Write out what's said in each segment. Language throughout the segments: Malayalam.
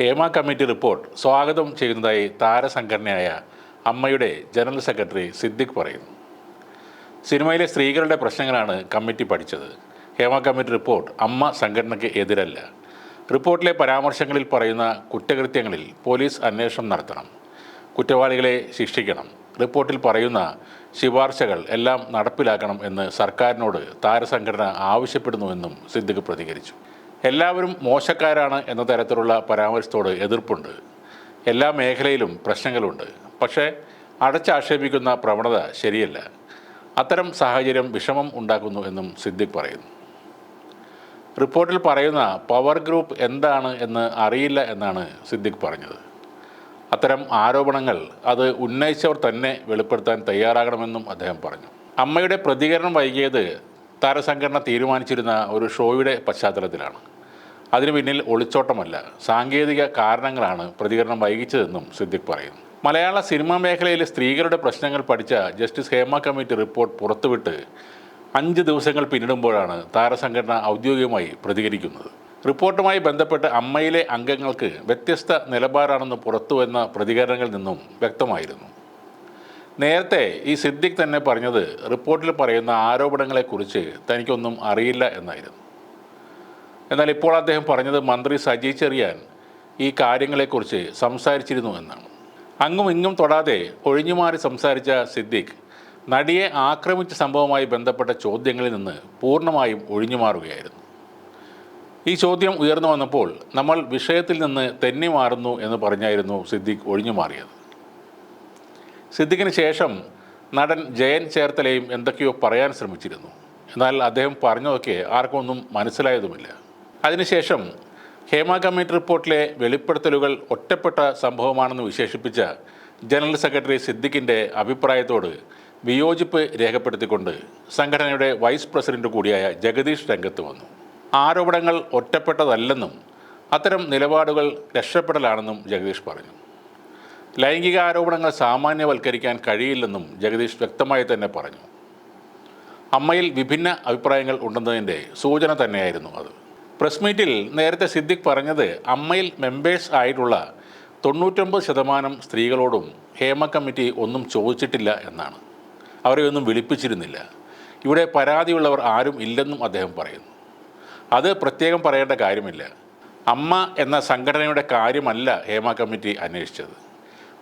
ഹേമ കമ്മിറ്റി റിപ്പോർട്ട് സ്വാഗതം ചെയ്യുന്നതായി താരസംഘടനയായ അമ്മയുടെ ജനറൽ സെക്രട്ടറി സിദ്ദിഖ് പറയുന്നു. സിനിമയിലെ സ്ത്രീകളുടെ പ്രശ്നങ്ങളാണ് കമ്മിറ്റി പഠിച്ചത്. ഹേമ കമ്മിറ്റി റിപ്പോർട്ട് അമ്മ സംഘടനയ്ക്ക് എതിരല്ല. റിപ്പോർട്ടിലെ പരാമർശങ്ങളിൽ പറയുന്ന കുറ്റകൃത്യങ്ങളിൽ പോലീസ് അന്വേഷണം നടത്തണം. കുറ്റവാളികളെ ശിക്ഷിക്കണം. റിപ്പോർട്ടിൽ പറയുന്ന ശുപാർശകൾ എല്ലാം നടപ്പിലാക്കണം എന്ന് സർക്കാരിനോട് താരസംഘടന ആവശ്യപ്പെടുന്നുവെന്നും സിദ്ദിഖ് പ്രതികരിച്ചു. എല്ലാവരും മോശക്കാരാണ് എന്ന തരത്തിലുള്ള പരാമർശത്തോട് എതിർപ്പുണ്ട്. എല്ലാ മേഖലയിലും പ്രശ്നങ്ങളുണ്ട്. പക്ഷേ അടച്ചാക്ഷേപിക്കുന്ന പ്രവണത ശരിയല്ല. അത്തരം സാഹചര്യം വിഷമം ഉണ്ടാക്കുന്നു എന്നും സിദ്ദിഖ് പറയുന്നു. റിപ്പോർട്ടിൽ പറയുന്ന പവർ ഗ്രൂപ്പ് എന്താണ് എന്ന് അറിയില്ല എന്നാണ് സിദ്ദിഖ് പറഞ്ഞത്. അത്തരം ആരോപണങ്ങൾ അത് ഉന്നയിച്ചവർ തന്നെ വെളിപ്പെടുത്താൻ തയ്യാറാകണമെന്നും അദ്ദേഹം പറഞ്ഞു. അമ്മയുടെ പ്രതികരണം വൈകിയത് താരസംഘടന തീരുമാനിച്ചിരുന്ന ഒരു ഷോയുടെ പശ്ചാത്തലത്തിലാണ്. അതിനു പിന്നിൽ ഒളിച്ചോട്ടമല്ല. സാങ്കേതിക കാരണങ്ങളാണ് പ്രതികരണം വൈകിച്ചതെന്നും സിദ്ദിഖ് പറയുന്നു. മലയാള സിനിമാ മേഖലയിലെ സ്ത്രീകളുടെ പ്രശ്നങ്ങൾ പഠിച്ച ജസ്റ്റിസ് ഹേമ കമ്മിറ്റി റിപ്പോർട്ട് പുറത്തുവിട്ട് അഞ്ച് ദിവസങ്ങൾ പിന്നിടുമ്പോഴാണ് താരസംഘടന ഔദ്യോഗികമായി പ്രതികരിക്കുന്നത്. റിപ്പോർട്ടുമായി ബന്ധപ്പെട്ട് അമ്മയിലെ അംഗങ്ങൾക്ക് വ്യത്യസ്ത നിലപാടാണെന്ന് പുറത്തുവന്ന പ്രതികരണങ്ങളിൽ നിന്നും വ്യക്തമായിരുന്നു. നേരത്തെ ഈ സിദ്ദിഖ് തന്നെ പറഞ്ഞത് റിപ്പോർട്ടിൽ പറയുന്ന ആരോപണങ്ങളെക്കുറിച്ച് തനിക്കൊന്നും അറിയില്ല എന്നായിരുന്നു. എന്നാൽ ഇപ്പോൾ അദ്ദേഹം പറഞ്ഞത് മന്ത്രി സജി ചെറിയാൻ ഈ കാര്യങ്ങളെക്കുറിച്ച് സംസാരിച്ചിരുന്നു എന്നാണ്. അങ്ങും ഇങ്ങും തൊടാതെ ഒഴിഞ്ഞുമാറി സംസാരിച്ച സിദ്ദിഖ് നടിയെ ആക്രമിച്ച സംഭവവുമായി ബന്ധപ്പെട്ട ചോദ്യങ്ങളിൽ നിന്ന് പൂർണമായും ഒഴിഞ്ഞുമാറുകയായിരുന്നു. ഈ ചോദ്യം ഉയർന്നു വന്നപ്പോൾ നമ്മൾ വിഷയത്തിൽ നിന്ന് തെന്നി മാറുന്നു എന്ന് പറഞ്ഞായിരുന്നു സിദ്ദിഖ് ഒഴിഞ്ഞു മാറിയത് സിദ്ദിഖിന് ശേഷം നടൻ ജയൻ ചേർത്തലയും എന്തൊക്കെയോ പറയാൻ ശ്രമിച്ചിരുന്നു. എന്നാൽ അദ്ദേഹം പറഞ്ഞതൊക്കെ ആർക്കൊന്നും മനസ്സിലായതുമില്ല. അതിനുശേഷം ഹേമ കമ്മിറ്റി റിപ്പോർട്ടിലെ വെളിപ്പെടുത്തലുകൾ ഒറ്റപ്പെട്ട സംഭവമാണെന്ന് വിശേഷിപ്പിച്ച ജനറൽ സെക്രട്ടറി സിദ്ദിഖിന്റെ അഭിപ്രായത്തോട് വിയോജിപ്പ് രേഖപ്പെടുത്തിക്കൊണ്ട് സംഘടനയുടെ വൈസ് പ്രസിഡന്റ് കൂടിയായ ജഗദീഷ് രംഗത്ത് വന്നു. ആരോപണങ്ങൾ ഒറ്റപ്പെട്ടതല്ലെന്നും അത്തരം നിലപാടുകൾ രക്ഷപ്പെടലാണെന്നും ജഗദീഷ് പറഞ്ഞു. ലൈംഗിക ആരോപണങ്ങൾ സാമാന്യവൽക്കരിക്കാൻ കഴിയില്ലെന്നും ജഗദീഷ് വ്യക്തമായി തന്നെ പറഞ്ഞു. അമ്മയിൽ വിഭിന്ന അഭിപ്രായങ്ങൾ ഉണ്ടെന്നതിന്റെ സൂചന തന്നെയായിരുന്നു അത്. പ്രസ് മീറ്റിൽ നേരത്തെ സിദ്ദിഖ് പറഞ്ഞത് അമ്മയിൽ മെമ്പേഴ്സ് ആയിട്ടുള്ള തൊണ്ണൂറ്റൊമ്പത് ശതമാനം സ്ത്രീകളോടും ഹേമ കമ്മിറ്റി ഒന്നും ചോദിച്ചിട്ടില്ല എന്നാണ്. അവരെ ഒന്നും വിളിപ്പിച്ചിരുന്നില്ല. ഇവിടെ പരാതിയുള്ളവർ ആരും ഇല്ലെന്നും അദ്ദേഹം പറയുന്നു. അത് പ്രത്യേകം പറയേണ്ട കാര്യമില്ല. അമ്മ എന്ന സംഘടനയുടെ കാര്യമല്ല ഹേമ കമ്മിറ്റി അന്വേഷിച്ചത്.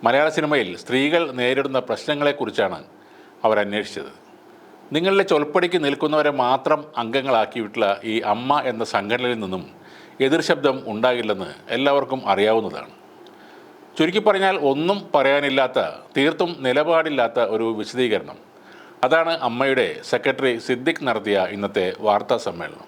മലയാള സിനിമയിൽ സ്ത്രീകൾ നേരിടുന്ന പ്രശ്നങ്ങളെക്കുറിച്ചാണ് അവരന്വേഷിച്ചത് നിങ്ങളുടെ ചൊൽപ്പടിക്ക് നിൽക്കുന്നവരെ മാത്രം അംഗങ്ങളാക്കിയിട്ടുള്ള ഈ അമ്മ എന്ന സംഘടനയിൽ നിന്നും എതിർ ശബ്ദം ഉണ്ടാകില്ലെന്ന് എല്ലാവർക്കും അറിയാവുന്നതാണ്. ചുരുക്കി പറഞ്ഞാൽ ഒന്നും പറയാനില്ലാത്ത തീർത്തും നിലപാടില്ലാത്ത ഒരു വിശദീകരണം. അതാണ് അമ്മയുടെ സെക്രട്ടറി സിദ്ദിഖ് നടത്തിയ ഇന്നത്തെ വാർത്താ സമ്മേളനം.